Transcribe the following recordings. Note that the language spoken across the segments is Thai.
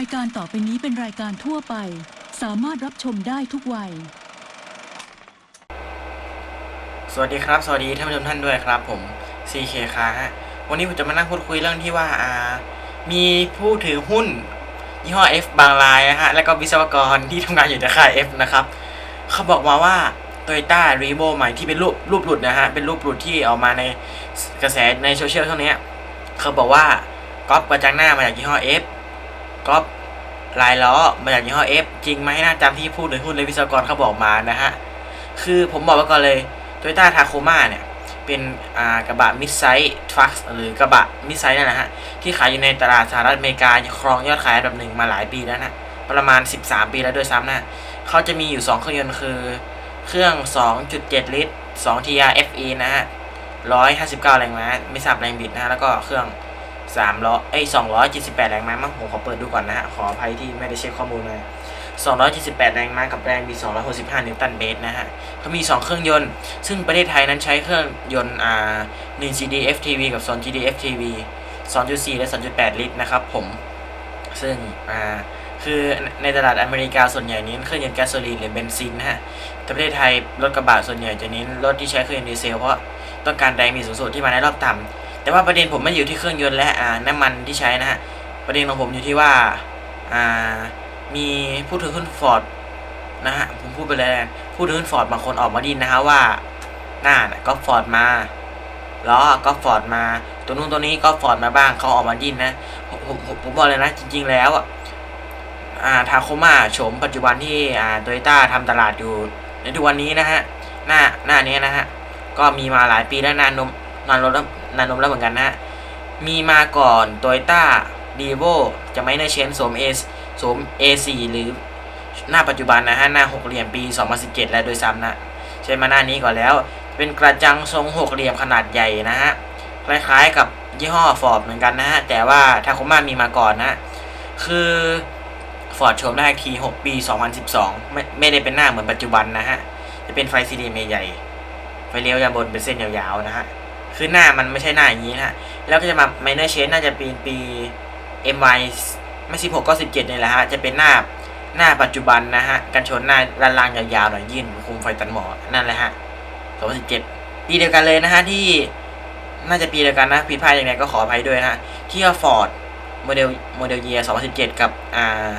ายการต่อไปนี้เป็นรายการทั่วไป สามารถรับชมได้ทุกวัย สวัสดีครับ สวัสดีท่านผู้ชมท่านด้วยครับผม CK ค้าฮะวันนี้ผมจะมานั่งพูดคุยเรื่องที่ว่าอ่ามีผู้ถือหุ้น ยี่ห้อ F บางรายนะฮะ แล้วก็วิศวกรที่ทำงานอยู่ในค่าย F นะครับ เขาบอกมาว่า Toyota r e v o ใหม่ที่เป็นรูปรูปหลุดนะฮะ เป็นรูปหลุดที่ออกมาในกระแสในโซเชียลช่วงนี้เขาบอกว่าก๊อปกระจังหน้ามาจากยี่ห้อ F ก๊อปลายล้อมาจากยี่ห้อ F จริงไหมนะจำที่ผู้ถือหุ้นและวิศวกรเขาบอกมานะฮะ คือผมบอกไว้ก่อนเลย Toyota Tacoma เนี่ย เป็นกระบะมิดไซส์ทรัคหรือกระบะมิดไซส์นั่นแหละฮะ ที่ขายอยู่ในตลาดสหรัฐอเมริกาครองยอดขายอันดับหนึ่งมาหลายปีแล้วนะประมาณ 13 ปีแล้วด้วยซ้ำนะเขาจะมีอยู่ 2 เครื่องยนต์คือ เครื่อง 2.7 ลิตร 2 TR FE นะฮะ 159 แรงม้าไม่ทราบแรงบิดนะฮะ แล้วก็เครื่อง 3ล้อเอ้อย278แปดแรงม้ามั้งผมขอเปิดดูก่อนนะฮะ ขออภัยที่ไม่ได้เช็คข้อมูลมา278แปดแรงม้ากับแรงบิด265นิวตันเมตรนะฮะเขามี2เครื่องยนต์ ซึ่งประเทศไทยนั้นใช้เครื่องยนต์อ่า1 GD FTV กับ2 GD FTV 2.4และ2.8ลิตรนะครับผม ซึ่งอ่าคือในตลาดอเมริกาส่วนใหญ่เน้เครื่องยนต์แก๊สโซลีนหรือเบนซินนะฮะ แต่ประเทศไทยรถกระบะส่วนใหญ่จะเน้นรถที่ใช้เครื่องยนต์ดีเซลเพราะต้องการแรงบิดสูงสุดที่มาในรอบต่ำ แต่ว่าประเด็นผมไม่อยู่ที่เครื่องยนต์และอ่าน้ำมันที่ใช้นะฮะประเด็นของผมอยู่ที่ว่าอ่ามีผู้ถือหุ้นฟอร์ดนะฮะผมพูดไปเลยแล้วกันผู้ถือหุ้นฟอร์ดบางคนออกมาดินนะฮะว่าหน้าน่ะก็ฟอร์ดมาล้อก็ฟอร์ดมา ตัวนู้นตัวนี้ก็ฟอร์ดมาบ้างเขาออกมาดินนะผมผมผมบอกเลยนะจริง ๆ แล้วอ่าทาโคมาโฉมปัจจุบันที่อ่าโตโยต้าทำตลาดอยู่ในทุกวันนี้นะฮะหน้าหน้านี้นะฮะก็มีมาหลายปีแล้วนานนม นานนมแล้วนานนมแล้วเหมือนกันนะฮะมีมาก่อนโตโยต้าดีโวจะไม่ได้เชนสมเอสวม A4 หรือหน้าปัจจุบันนะฮะหน้าหกเหลี่ยมปี 2017 แล้วโดยซ้ำนะใช้มาหน้านี้ก่อนแล้ว เป็นกระจังทรงหกเหลี่ยมขนาดใหญ่นะฮะคล้ายๆกับยี่ห้อฟอร์ดเหมือนกันนะฮะแต่ว่าทาโคมามีมาก่อนนะ คือฟอร์ดโฉมได้อีกที 6 ปี 2012 ไม่ไม่ได้เป็นหน้าเหมือนปัจจุบันนะฮะ จะเป็นไฟซีดีใหญ่ไฟเลี้ยวยาบนเป็นเส้นยาวๆนะฮะ คือหน้ามันไม่ใช่หน้าอย่างนี้นะฮะแล้วก็จะมาไมเนอร์เชนน่าจะปีปี MY ไม่ 16 ก็ 17นี่แหละฮะ จะเป็นหน้าหน้าปัจจุบันนะฮะ กันชนหน้าลางยาวๆหน่อยยื่นคุมไฟตันหมอ นั่นแหละฮะ2017ปีเดียวกันเลยนะฮะที่น่าจะปีเดียวกันนะผิดพลาดยังไงก็ขออภัยด้วยนะฮะ ที่ฟอร์ดโมเดลโมเดลเยีย2017 กับอ่า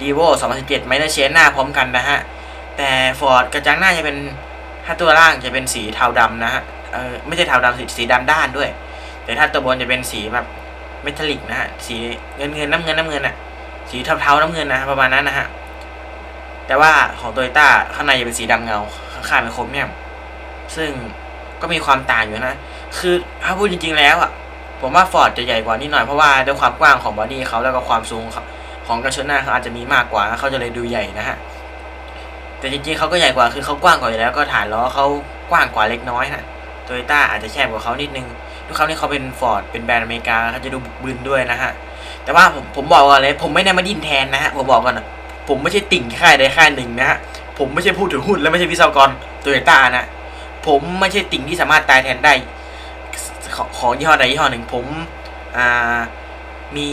ดีโว2017ไม่ได้เชนหน้าพร้อมกันนะฮะ แต่ฟอร์ดกระจังหน้าจะเป็นถ้าตัวล่างจะเป็นสีเทาดำนะฮะ เออไม่ใช่เทาดำสีสีดำด้านด้วย แต่ถ้าตัวบนจะเป็นสีแบบเมทัลลิกนะฮะสีเงินเงินน้ำเงินน้ำเงินอะสีเทาเทาๆน้ำเงินนะประมาณนั้นนะฮะแต่ว่าของโตโยต้าข้างในจะเป็นสีดำเงาข้างเป็นโครเมียม ซึ่งก็มีความต่างอยู่นะ คือถ้าพูดจริง ๆ แล้วอะผมว่าฟอร์ดจะใหญ่กว่านิดหน่อยเพราะว่าด้วยความกว้างของบอดี้เขาแล้วก็ความสูงของกระชนหน้าเขาอาจจะมีมากกว่าเขาจะเลยดูใหญ่นะฮะแต่จริงๆเขาก็ใหญ่กว่าคือเขากว้างกว่าอยู่แล้วก็ฐานล้อเขากว้างกว่าเล็กน้อยนะ โตโยต้าอาจจะแคบกว่าเขานิดนึงด้วยความที่เขาเป็นฟอร์ดเป็นแบรนด์อเมริกาเขาจะดูบุกบึนด้วยนะฮะ แต่ว่าผมผมบอกก่อนเลย ผมไม่ได้มาดิ้นแทนนะฮะผมบอกก่อนนะผมไม่ใช่ติ่งค่ายใดค่ายหนึ่งนะฮะผมไม่ใช่ผู้ถือหุ้นและไม่ใช่วิศวกรโตโยต้านะผมไม่ใช่ติ่งที่สามารถตายแทนได้ของของยี่ห้อใดยี่ห้อหนึ่งผมอ่ามี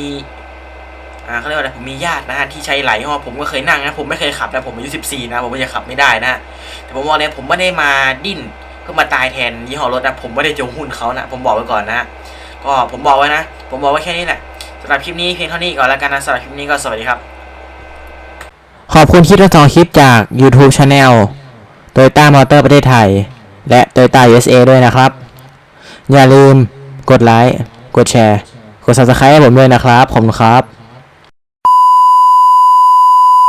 อ่าเขาเรียกว่าอะไรผมมีญาตินะฮะที่ใช้หลายยี่ห้อผมก็เคยนั่งนะผมไม่เคยขับนะผมอายุสิบสี่นะผมก็จะขับไม่ได้นะแต่ผมบอกเลยผมไม่ได้มาดิ้น เพื่อมาตายแทนยี่ห้อรถนะผมไม่ได้จงหุ้นเขานะผมบอกไว้ก่อนนะ ก็ผมบอกไว้นะ ผมบอกไว้แค่นี้แหละสำหรับคลิปนี้เพียงเท่านี้ก่อนแล้วกันนะสำหรับคลิปนี้ก็สวัสดีครับ ขอบคุณที่รับชมคลิปจาก YouTube Channel Toyota Motor ประเทศไทย และ Toyota USA ด้วยนะครับ อย่าลืมกดไลค์กดแชร์ กด Subscribe ให้ผมด้วยนะครับขอบคุณครับ